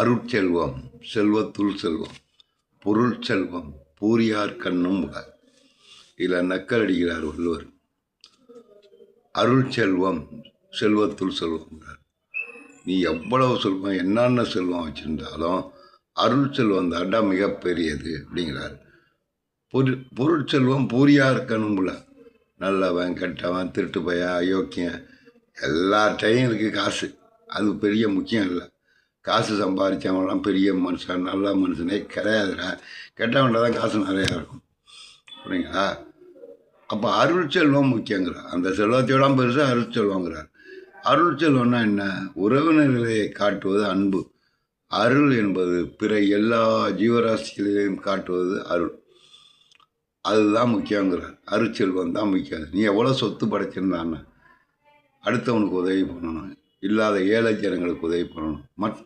அருட்செல்வம் செல்வத்துள் செல்வம் பொருள் செல்வம் பூரியார் கண்ணும் இதில் நக்கல் அடிக்கிறார் வள்ளுவர். அருள் செல்வம் செல்வத்துள் செல்வம்ங்கிறார் நீ எவ்வளவு செல்வம் என்னென்ன செல்வம் வச்சுருந்தாலும் அருள் செல்வம் தாண்டா மிகப்பெரியது அப்படிங்கிறார். பொரு பொருட்செல்வம் பூரியார் கண்ணும்புல நல்லவன் கெட்டவன் திருட்டு பைய அயோக்கியன் எல்லாட்டையும் இருக்குது காசு. அது பெரிய முக்கியம் இல்லை. காசு சம்பாதிச்சவன்லாம் பெரிய மனுஷன் நல்ல மனுஷனே கிடையாதுடா. கெட்டவன்கிட்ட தான் காசு நிறையா இருக்கும். புரியுங்களா? அப்போ அருள் செல்வம் முக்கியங்கிறார். அந்த செல்வத்தையோட பெருசாக அருள் செல்வங்கிறார். அருள் செல்வம்னா என்ன? உறவினர்களை காட்டுவது அன்பு. அருள் என்பது பிற எல்லா ஜீவராசிகளையும் காட்டுவது அருள். அதுதான் முக்கியங்கிறார். அருட்செல்வம் தான் முக்கியம். நீ எவ்வளோ சொத்து படைச்சிருந்தான்னு அடுத்தவனுக்கு உதவி பண்ணணும். இல்லாத ஏழை ஜனங்களுக்கு உதவி பண்ணணும். மற்ற